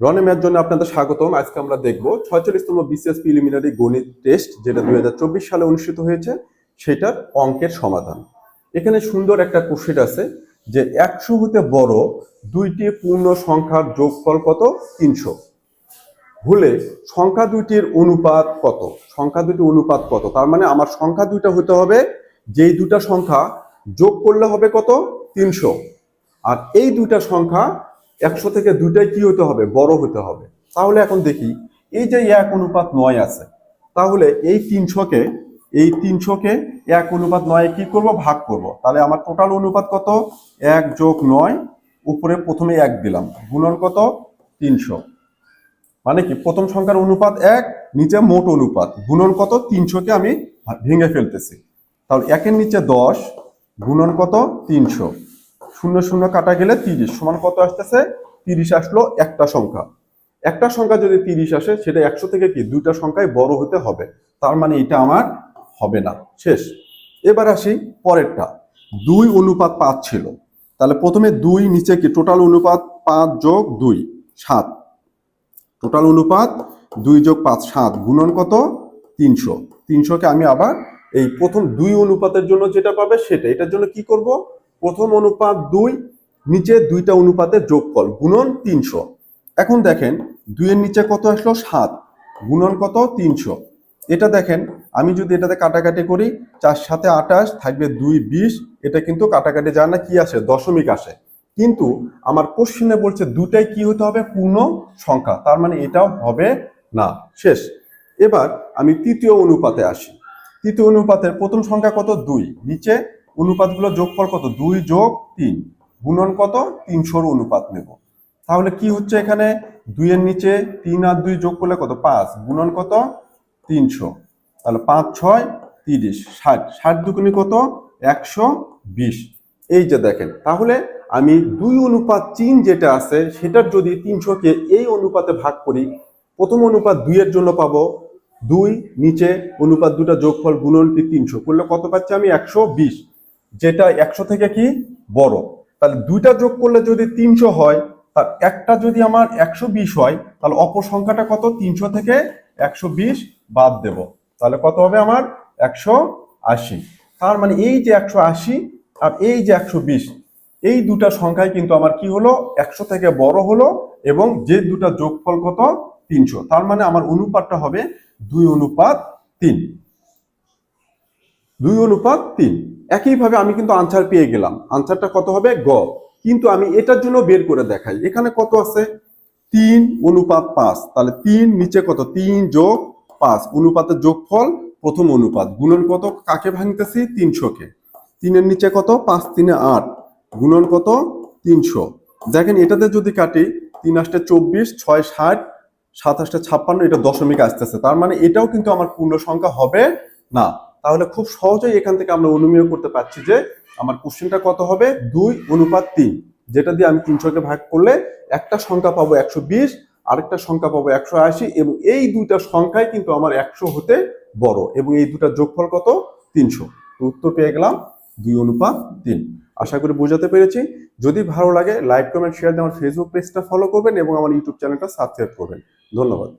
রনে math জন্য আপনাদের স্বাগতম। আজকে আমরা দেখব ছয়চল্লিশতম বিসিএস প্রিলিমিনারি গণিত টেস্ট, যেটা দুই হাজার চব্বিশ সালে অনুষ্ঠিত হয়েছে, সেটার অঙ্কের সমাধান। এখানে সুন্দর একটা কোশ্চেন আছে যে একশো হতে বড় দুইটি পূর্ণ সংখ্যার যোগফল কত? তিনশো। হলে সংখ্যা দুইটির অনুপাত কত? সংখ্যা দুটি অনুপাত কত? তার মানে আমার সংখ্যা দুইটা হতে হবে, যেই দুটা সংখ্যা যোগ করলে হবে কত? তিনশো। আর এই দুইটা সংখ্যা একশো থেকে দুইটাই কি হতে হবে? বড় হতে হবে। তাহলে এখন দেখি, এই যে এক অনুপাত নয় আছে, তাহলে এই তিনশোকে এই তিনশোকে এক অনুপাত নয় কি করব? ভাগ করব। তাহলে আমার টোটাল অনুপাত কত? এক যোগ নয়, উপরে প্রথমে এক দিলাম। গুণন কত? তিনশো। মানে কি? প্রথম সংখ্যার অনুপাত এক, নিচে মোট অনুপাত। গুণন কত? তিনশোকে আমি ভেঙে ফেলতেছি। তাহলে একের নিচে দশ, গুণন কত? তিনশো। শূন্য শূন্য কাটা গেলে তিরিশ, সমান কত আসতেছে? তিরিশ আসলো একটা সংখ্যা। একটা সংখ্যা যদি তিরিশ আসে, সেটা একশো থেকে কি? দুইটা সংখ্যায় বড় হতে হবে। তার মানে এটা আমার হবে না। শেষ। এবার আসি পরেরটা। দুই অনুপাত পাঁচ ছিল। তাহলে প্রথমে দুই, নিচে কি? টোটাল অনুপাত পাঁচ যোগ দুই, সাত। টোটাল অনুপাত দুই যোগ পাঁচ, সাত। গুণন কত? তিনশো। তিনশোকে আমি আবার এই প্রথম দুই অনুপাতের জন্য যেটা পাবে সেটা। এটার জন্য কি করব? প্রথম অনুপাত দুই, নিচে দুইটা অনুপাতের যোগফল, গুণন তিনশো। এখন দেখেন, দুইয়ের নিচে কত আসলো? সাত, গুণন কত? তিনশো। এটা দেখেন, আমি যদি এটাতে কাটাকাটি করি, চার সাথে আঠাশ থাকবে দুই বিশ, এটা কিন্তু কাটাকাটি যায় না কি আসে? দশমিক আসে। কিন্তু আমার কোশ্চেনে বলছে দুটাই কি হতে হবে? পূর্ণ সংখ্যা। তার মানে এটাও হবে না। শেষ। এবার আমি তৃতীয় অনুপাতে আসি। তৃতীয় অনুপাতের প্রথম সংখ্যা কত? দুই। নিচে অনুপাতগুলো যোগফল কত? দুই যোগ তিন। গুণন কত? তিনশোর অনুপাত নেব। তাহলে কি হচ্ছে এখানে? দুইয়ের নিচে তিন আর দুই যোগ করলে কত? পাঁচ। গুণন কত? তিনশো। তাহলে পাঁচ, ছয়, তিরিশ, ষাট। ষাট দুগুণি কত? একশো বিশ। এই যে দেখেন, তাহলে আমি দুই অনুপাত চিন যেটা আছে, সেটার যদি তিনশোকে এই অনুপাতে ভাগ করি, প্রথম অনুপাত দুইয়ের জন্য পাবো। দুই, নিচে অনুপাত দুটা যোগফল গুণন কি তিনশো। করলে কত পাচ্ছি আমি? একশো বিশ। যেটা একশো থেকে কি বড়। তাহলে দুইটা যোগ করলে যদি তিনশো হয়, তার একটা যদি আমার একশো বিশ হয়, তাহলে অপর সংখ্যাটা কত? তিনশো থেকে একশো বিশ বাদ দেব। তাহলে কত হবে আমার? একশো আশি। তার মানে এই যে একশো আশি আর এই যে একশো বিশ, এই দুটা সংখ্যায় কিন্তু আমার কি হলো? একশো থেকে বড় হলো এবং যে দুটা যোগফল কত? তিনশো। তার মানে আমার অনুপাতটা হবে দুই অনুপাত তিন। দুই অনুপাত তিন। একইভাবে আমি কিন্তু আনসার পেয়ে গেলাম। আনসারটা কত হবে? গ। কিন্তু আমি এটার জন্য বের করে দেখাই। এখানে কত আছে? তিন অনুপাত পাঁচ। তাহলে তিন নিচে কত? তিন যোগ পাঁচ। অনুপাতের যোগফল প্রথম অনুপাত। গুণন কত? কাকে ভাঙতেছি? তিনশোকে। তিনের নিচে কত? পাঁচ তিনে আট। গুণন কত? তিনশো। দেখেন, এটাতে যদি কাটি, তিন আষ্টে চব্বিশ, ছয় ষাট সাতাশটা ছাপ্পান্ন, এটা দশমিক আসতেছে। তার মানে এটাও কিন্তু আমার পূর্ণ সংখ্যা হবে না। তাহলে খুব সহজেই এখান থেকে আমরা অনুমেয় করতে পারছি যে আমার কোশ্চেনটা কত হবে? দুই অনুপাত তিন, যেটা দিয়ে আমি তিনশোকে ভাগ করলে একটা সংখ্যা পাবো একশো বিশ, আরেকটা সংখ্যা পাবো একশো আশি এবং এই দুইটা সংখ্যায় কিন্তু আমার একশো হতে বড় এবং এই দুটা যোগফল কত? তিনশো। তো উত্তর পেয়ে গেলাম দুই অনুপাত তিন। আশা করি বোঝাতে পেরেছি। যদি ভালো লাগে লাইক কমেন্ট শেয়ার দিয়ে আমার ফেসবুক পেজটা ফলো করবেন এবং আমার ইউটিউব চ্যানেলটা সাবস্ক্রাইব করবেন। ধন্যবাদ।